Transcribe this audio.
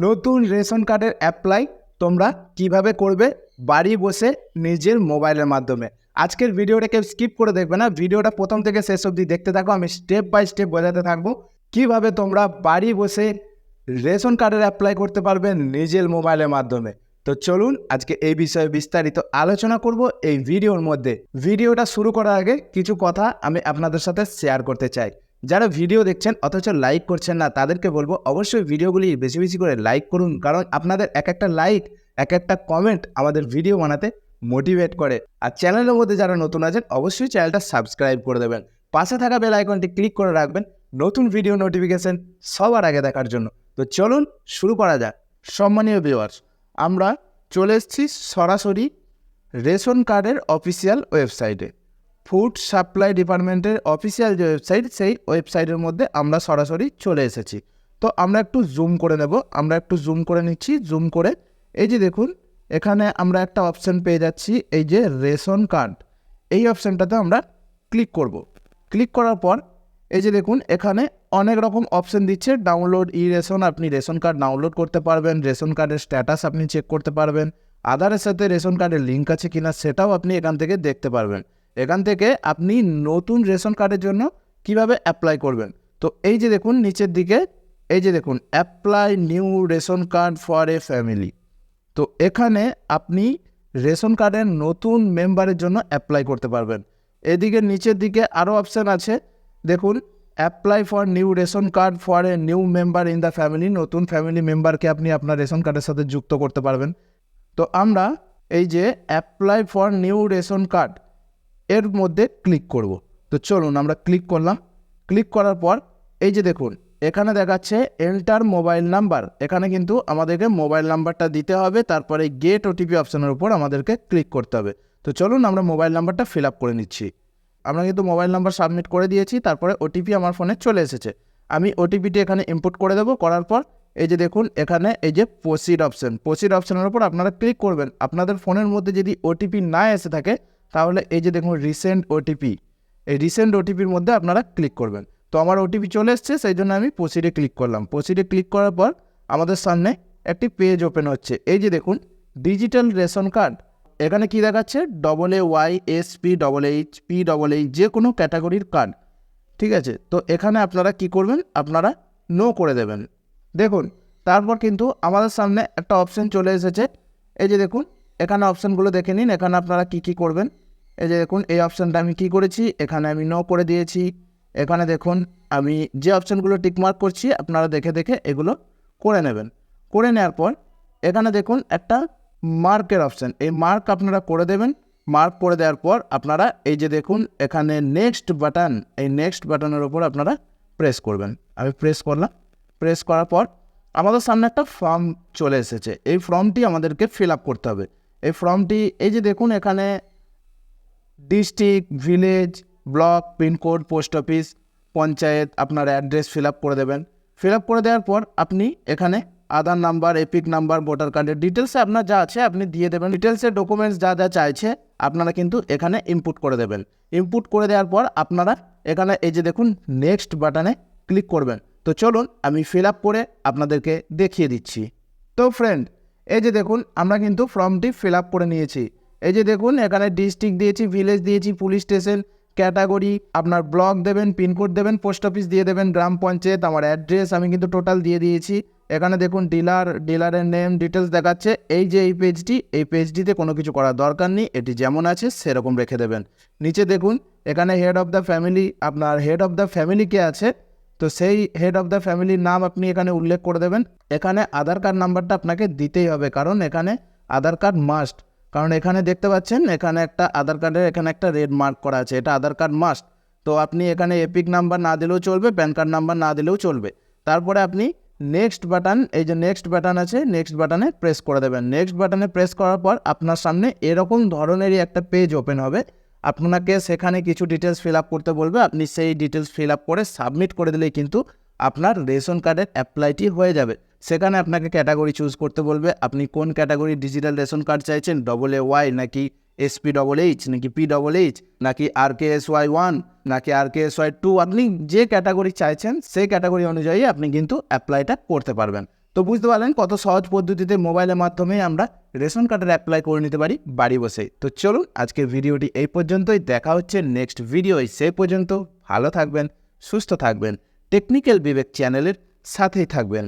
নতুন রেশন কার্ডের অ্যাপ্লাই তোমরা কীভাবে করবে? বাড়ি বসে নিজের মোবাইলের মাধ্যমে। আজকের ভিডিওটাকে স্কিপ করে দেখবে না। ভিডিওটা প্রথম থেকে শেষ অবধি দেখতে থাকো। আমি স্টেপ বাই স্টেপ বোঝাতে থাকব কীভাবে তোমরা বাড়ি বসে রেশন কার্ডের অ্যাপ্লাই করতে পারবে নিজের মোবাইলের মাধ্যমে। তো চলুন আজকে এই বিষয়ে বিস্তারিত আলোচনা করব এই ভিডিওর মধ্যে। ভিডিওটা শুরু করার আগে কিছু কথা আমি আপনাদের সাথে শেয়ার করতে চাই। যারা ভিডিও দেখছেন, অথচ লাইক করছেন না, তাদেরকে বলব অবশ্যই ভিডিওগুলি বেশি বেশি করে লাইক করুন। কারণ আপনাদের এক একটা লাইক এক একটা কমেন্ট আমাদের ভিডিও বানাতে মোটিভেট করে। আর চ্যানেলের মধ্যে যারা নতুন আছেন, অবশ্যই চ্যানেলটা সাবস্ক্রাইব করে দেবেন। পাশে থাকা বেল আইকনটি ক্লিক করে রাখবেন নতুন ভিডিও নোটিফিকেশন সবার আগে দেখার জন্য। তো চলুন শুরু করা যাক। সম্মানীয় ভিউয়ার্স আমরা চলে এসেছি সরাসরি রেশন কার্ডের অফিসিয়াল ওয়েবসাইটে ফুড সাপ্লাই ডিপার্টমেন্টের অফিসিয়াল যে ওয়েবসাইট, সেই ওয়েবসাইটের মধ্যে আমরা সরাসরি চলে এসেছি। তো আমরা একটু জুম করে নেব। আমরা একটু জুম করে নিচ্ছি। জুম করে এই যে দেখুন, এখানে আমরা একটা অপশান পেয়ে যাচ্ছি, এই যে রেশন কার্ড। এই অপশানটাতে আমরা ক্লিক করব। ক্লিক করার পর এই যে দেখুন, এখানে অনেক রকম অপশন দিচ্ছে। ডাউনলোড ই রেশন আপনি রেশন কার্ড ডাউনলোড করতে পারবেন। রেশন কার্ডের স্ট্যাটাস আপনি চেক করতে পারবেন। আধারের সাথে রেশন কার্ডের লিঙ্ক আছে কিনা, সেটাও আপনি এখান থেকে দেখতে পারবেন। এখান থেকে আপনি নতুন রেশন কার্ডের জন্য কীভাবে অ্যাপ্লাই করবেন? তো এই যে দেখুন, নিচের দিকে, এই যে দেখুন apply new ration card for a family তো এখানে আপনি রেশন কার্ডের নতুন মেম্বারের জন্য অ্যাপ্লাই করতে পারবেন। এদিকে নিচের দিকে আরও অপশান আছে। দেখুন apply for new ration card for a new member in the family নতুন ফ্যামিলি মেম্বারকে আপনি আপনার রেশন কার্ডের সাথে যুক্ত করতে পারবেন। তো আমরা এই যে apply for new ration card এর মধ্যে ক্লিক করব। তো চলুন আমরা ক্লিক করলাম। ক্লিক করার পর এই যে দেখুন, এখানে দেখাচ্ছে এন্টার মোবাইল নাম্বার এখানে কিন্তু আমাদেরকে মোবাইল নাম্বারটা দিতে হবে। তারপরে গেট ওটিপি অপশানের উপর আমাদেরকে ক্লিক করতে হবে। তো চলুন আমরা মোবাইল নাম্বারটা ফিল আপ করে নিচ্ছি। আমরা কিন্তু মোবাইল নাম্বার সাবমিট করে দিয়েছি। তারপরে ওটিপি আমার ফোনে চলে এসেছে। আমি ওটিপিটি এখানে ইনপুট করে দেবো। করার পর এই যে দেখুন, এখানে এই যে প্রসিড অপশান প্রসিড অপশানের উপর আপনারা ক্লিক করবেন। আপনাদের ফোনের মধ্যে যদি ওটিপি না এসে থাকে তাহলে এই যে দেখুন রিসেন্ট ওটিপি এই রিসেন্ট ওটিপির মধ্যে আপনারা ক্লিক করবেন। তো আমার ওটিপি চলে এসছে, সেই জন্য আমি প্রসিডে ক্লিক করলাম। প্রসিডে ক্লিক করার পর আমাদের সামনে একটি পেজ ওপেন হচ্ছে। এই যে দেখুন ডিজিটাল রেশন কার্ড এখানে কি দেখাচ্ছে? Double A Y S P double H P double H যে কোনো ক্যাটাগরির কার্ড ঠিক আছে? তো এখানে আপনারা কি করবেন? আপনারা নো করে দেবেন। দেখুন, তারপর কিন্তু আমাদের সামনে একটা অপশন চলে এসেছে। এই যে দেখুন, এখানে অপশানগুলো দেখে নিন। এখানে আপনারা কি কি করবেন? এই যে দেখুন, এই অপশানটা আমি কি করেছি? এখানে আমি নো করে দিয়েছি। এখানে দেখুন, আমি যে অপশানগুলো টিকমার্ক করছি, আপনারা দেখে দেখে এগুলো করে নেবেন। করে নেওয়ার পর, এখানে দেখুন, একটা মার্কের অপশান এই মার্ক আপনারা করে দেবেন। মার্ক করে দেওয়ার পর, আপনারা এই যে দেখুন, এখানে নেক্সট বাটন এই নেক্সট বাটনের ওপর আপনারা প্রেস করবেন। আমি প্রেস করলাম। প্রেস করার পর, আমাদের সামনে একটা ফর্ম চলে এসেছে। এই ফর্মটি আমাদেরকে ফিল আপ করতে হবে। এই ফর্মটি এই যে দেখুন, এখানে district, village, block, pincode, post office, panchayat, আপনার অ্যাড্রেস ফিল আপ করে দেবেন। ফিল আপ করে দেওয়ার পর আপনি এখানে Aadhaar number, EPIC number, voter কার্ডের ডিটেলসে আপনার যা আছে আপনি দিয়ে দেবেন। ডিটেলসে ডকুমেন্টস যা যা চাইছে আপনারা কিন্তু এখানে ইনপুট করে দেবেন। ইনপুট করে দেওয়ার পর আপনারা এখানে এই যে দেখুন নেক্সট বাটনে ক্লিক করবেন। তো চলুন আমি ফিল আপ করে আপনাদেরকে দেখিয়ে দিচ্ছি। তো ফ্রেন্ড এই যে দেখুন, আমরা কিন্তু ফর্মটি ফিল আপ করে নিয়েছি। এই যে দেখুন, এখানে ডিস্ট্রিক্ট দিয়েছি ভিলেজ দিয়েছি পুলিশ স্টেশন ক্যাটাগরি আপনার ব্লক দেবেন পিনকোড দেবেন পোস্ট অফিস দিয়ে দেবেন, গ্রাম পঞ্চায়েত, আমার অ্যাড্রেস আমি কিন্তু টোটাল দিয়ে দিয়েছি। এখানে দেখুন ডিলার ডিলারের নেম ডিটেলস দেখাচ্ছে। এই যে এই পেজটি এই পেজটিতে কোনো কিছু করার দরকার নেই, এটি যেমন আছে সেরকম রেখে দেবেন। নিচে দেখুন, এখানে হেড অফ দ্য ফ্যামিলি আপনার হেড অফ দ্য ফ্যামিলি কে আছে, তো সেই হেড অফ দ্য ফ্যামিলির নাম আপনি এখানে উল্লেখ করে দেবেন। এখানে আধার কার্ড নাম্বারটা আপনাকে দিতেই হবে, কারণ এখানে আধার কার্ড মাস্ট কারণ এখানে দেখতে পাচ্ছেন, এখানে একটা আধার কার্ডের এখানে একটা রেড মার্ক করা আছে। এটা আধার কার্ড মাস্ট তো আপনি এখানে এপিক নাম্বার না দিলেও চলবে প্যান কার্ড নাম্বার না দিলেও চলবে। তারপরে আপনি নেক্সট বাটন এই যে নেক্সট বাটন আছে নেক্সট বাটনে প্রেস করে দেবেন। নেক্সট বাটনে প্রেস করার পর আপনার সামনে এরকম ধরনেরই একটা পেজ ওপেন হবে। আপনাকে সেখানে কিছু ডিটেলস ফিল আপ করতে বলবে। আপনি সেই ডিটেলস ফিল আপ করে সাবমিট করে দিলেই কিন্তু আপনার রেশন কার্ডের অ্যাপ্লাইটি হয়ে যাবে। সেখানে আপনাকে ক্যাটাগরি চুজ করতে বলবে, আপনি কোন ক্যাটাগরি ডিজিটাল রেশন কার্ড চাইছেন? ডবল এ ওয়াই নাকি এসপি ডবল এইচ নাকি পি ডবল এইচ নাকি R K S Y one নাকি R K S Y two আপনি যে ক্যাটাগরি চাইছেন, সেই ক্যাটাগরি অনুযায়ী আপনি কিন্তু অ্যাপ্লাইটা করতে পারবেন। তো বুঝতে পারলেন কত সহজ পদ্ধতিতে মোবাইলের মাধ্যমে আমরা রেশন কার্ডের অ্যাপ্লাই করে নিতে পারি বাড়ি বসে তো চলুন আজকের ভিডিওটি এই পর্যন্তই, দেখা হচ্ছে নেক্সট ভিডিওয় সেই পর্যন্ত। ভালো থাকবেন, সুস্থ থাকবেন টেকনিক্যাল বিবেক চ্যানেলের সাথেই থাকবেন।